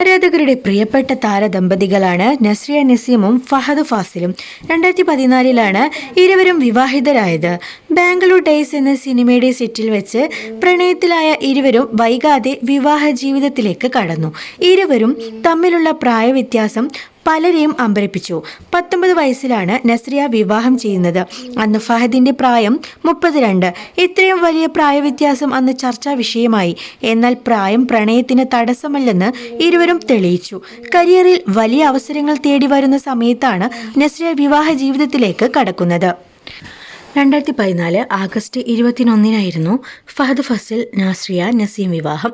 ആരാധകരുടെ പ്രിയപ്പെട്ട താരദമ്പതികളാണ് നസ്രിയ നസീമും ഫഹദ് ഫാസിലും. രണ്ടായിരത്തി പതിനാലിലാണ് ഇരുവരും വിവാഹിതരായത്. ബാംഗ്ലൂർ ഡേയ്സ് എന്ന സിനിമയുടെ സെറ്റിൽ വെച്ച് പ്രണയത്തിലായ ഇരുവരും വൈകാതെ വിവാഹ ജീവിതത്തിലേക്ക് കടന്നു. ഇരുവരും തമ്മിലുള്ള പ്രായവ്യത്യാസം പലരെയും അമ്പരപ്പിച്ചു. പത്തൊമ്പത് വയസ്സിലാണ് നസ്രിയ വിവാഹം ചെയ്യുന്നത്. അന്ന് ഫഹദിന്റെ പ്രായം മുപ്പത്തിരണ്ട്. ഇത്രയും വലിയ പ്രായവ്യത്യാസം അന്ന് ചർച്ചാ വിഷയമായി. എന്നാൽ പ്രായം പ്രണയത്തിന് തടസ്സമല്ലെന്ന് ഇരുവരും തെളിയിച്ചു. കരിയറിൽ വലിയ അവസരങ്ങൾ തേടി വരുന്ന സമയത്താണ് നസ്രിയ വിവാഹ ജീവിതത്തിലേക്ക് കടക്കുന്നത്. രണ്ടായിരത്തി പതിനാല് ആഗസ്റ്റ് ഇരുപത്തിനൊന്നിനായിരുന്നു ഫഹദ് ഫസിൽ നാസ്രിയ നസീം വിവാഹം.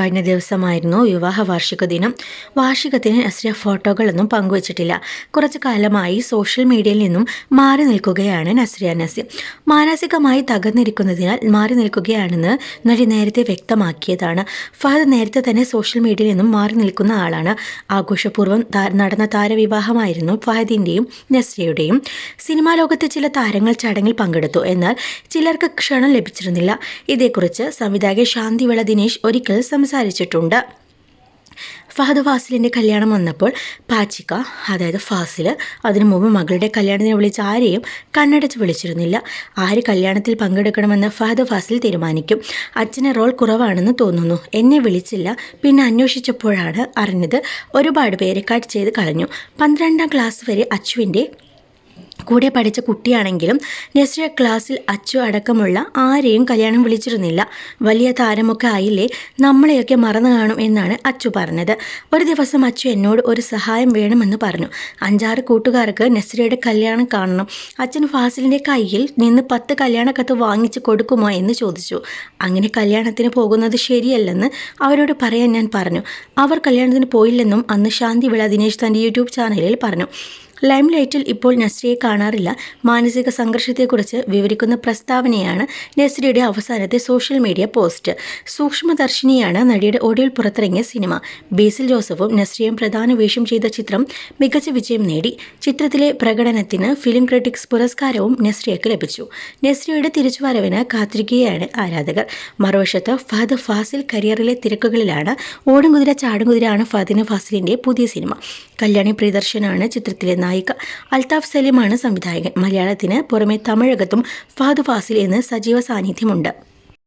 കഴിഞ്ഞ ദിവസമായിരുന്നു വിവാഹ വാർഷിക ദിനം. വാർഷികത്തിന് നസ്രിയ ഫോട്ടോകളൊന്നും പങ്കുവച്ചിട്ടില്ല. കുറച്ചു കാലമായി സോഷ്യൽ മീഡിയയിൽ നിന്നും മാറി നിൽക്കുകയാണ് നസ്രിയ നസീം. മാനസികമായി തകർന്നിരിക്കുന്നതിനാൽ മാറി നിൽക്കുകയാണെന്ന് നടി നേരത്തെ വ്യക്തമാക്കിയതാണ്. ഫഹദ് നേരത്തെ തന്നെ സോഷ്യൽ മീഡിയയിൽ നിന്നും മാറി നിൽക്കുന്ന ആളാണ്. ആഘോഷപൂർവം നടന്ന താരവിവാഹമായിരുന്നു ഫഹദിന്റെയും നസ്രിയയുടെയും. സിനിമാ ലോകത്തെ ചില താരങ്ങൾ ചടങ്ങിൽ പങ്കെടുത്തു. എന്നാൽ ചിലർക്ക് ക്ഷണം ലഭിച്ചിരുന്നില്ല. ഇതേക്കുറിച്ച് സംവിധായകൻ ശാന്തിവിള ദിനേശ് ഒരിക്കൽ സംസാരിച്ചിട്ടുണ്ട്. ഫഹദ് ഫാസിലിന്റെ കല്യാണം വന്നപ്പോൾ പാച്ചിക്ക അതായത് ഫാസിൽ അതിനു മുമ്പ് മകളുടെ കല്യാണത്തിന് വിളിച്ച ആരെയും കണ്ണടച്ച് വിളിച്ചിരുന്നില്ല. ആര് കല്യാണത്തിൽ പങ്കെടുക്കണമെന്ന് ഫഹദ് ഫാസിൽ തീരുമാനിക്കും. അച്ഛനെ റോൾ കുറവാണെന്ന് തോന്നുന്നു. എന്നെ വിളിച്ചില്ല. പിന്നെ അന്വേഷിച്ചപ്പോഴാണ് അറിഞ്ഞത് ഒരുപാട് പേരെ കട്ട് ചെയ്ത് കളഞ്ഞു. പന്ത്രണ്ടാം ക്ലാസ് വരെ അച്ചുവിന്റെ കൂടെ പഠിച്ച കുട്ടിയാണെങ്കിലും നസ്രിയ ക്ലാസ്സിൽ അച്ചു അടക്കമുള്ള ആരെയും കല്യാണം വിളിച്ചിരുന്നില്ല. വലിയ താരമൊക്കെ ആയില്ലേ? നമ്മളെയൊക്കെ മറന്നു കാണും എന്നാണ് അച്ചു പറഞ്ഞത്. ഒരു ദിവസം അച്ചു എന്നോട് ഒരു സഹായം വേണമെന്ന് പറഞ്ഞു. അഞ്ചാറ് കൂട്ടുകാർക്ക് നസ്രിയയുടെ കല്യാണം കാണണം. അച്ഛൻ ഫാസിലിന്റെ കയ്യിൽ നിന്ന് പത്ത് കല്യാണ കത്ത് വാങ്ങിച്ച് കൊടുക്കുമോ എന്ന് ചോദിച്ചു. അങ്ങനെ കല്യാണത്തിന് പോകുന്നത് ശരിയല്ലെന്ന് അവരോട് പറയാൻ ഞാൻ പറഞ്ഞു. അവർ കല്യാണത്തിന് പോയില്ലെന്നും അന്ന് ശാന്തി വിള ദിനേശ് തന്റെ യൂട്യൂബ് ചാനലിൽ പറഞ്ഞു. ലൈം ലൈറ്റിൽ ഇപ്പോൾ നസ്രിയെ കാണാറില്ല. മാനസിക സംഘർഷത്തെക്കുറിച്ച് വിവരിക്കുന്ന പ്രസ്താവനയാണ് നസ്രിയുടെ അവസാനത്തെ സോഷ്യൽ മീഡിയ പോസ്റ്റ്. സൂക്ഷ്മദർശിനിയാണ് നടിയുടെ ഒടുവിൽ പുറത്തിറങ്ങിയ സിനിമ. ബേസിൽ ജോസഫും നസ്രിയും പ്രധാന വേഷം ചെയ്ത ചിത്രം മികച്ച വിജയം നേടി. ചിത്രത്തിലെ പ്രകടനത്തിന് ഫിലിം ക്രിറ്റിക്സ് പുരസ്കാരവും നസ്രിയക്ക് ലഭിച്ചു. നസ്രിയയുടെ തിരിച്ചുവരവിന് കാത്തിരിക്കുകയാണ് ആരാധകർ. മറുവശത്ത് ഫഹദ് ഫാസിൽ കരിയറിലെ തിരക്കുകളിലാണ് ഓടുംകുതിര ചാടുംകുതിരാണ് ഫഹദിന് ഫാസിലിന്റെ പുതിയ സിനിമ. കല്യാണി പ്രിയദർശനാണ് ചിത്രത്തിലെ നായിക അൽതാഫ് സലീമാണ് സംവിധായകൻ. മലയാളത്തിന് പുറമെ തമിഴകത്തും ഫാദു ഫാസിൽ എന്ന് സജീവ സാന്നിധ്യമുണ്ട്.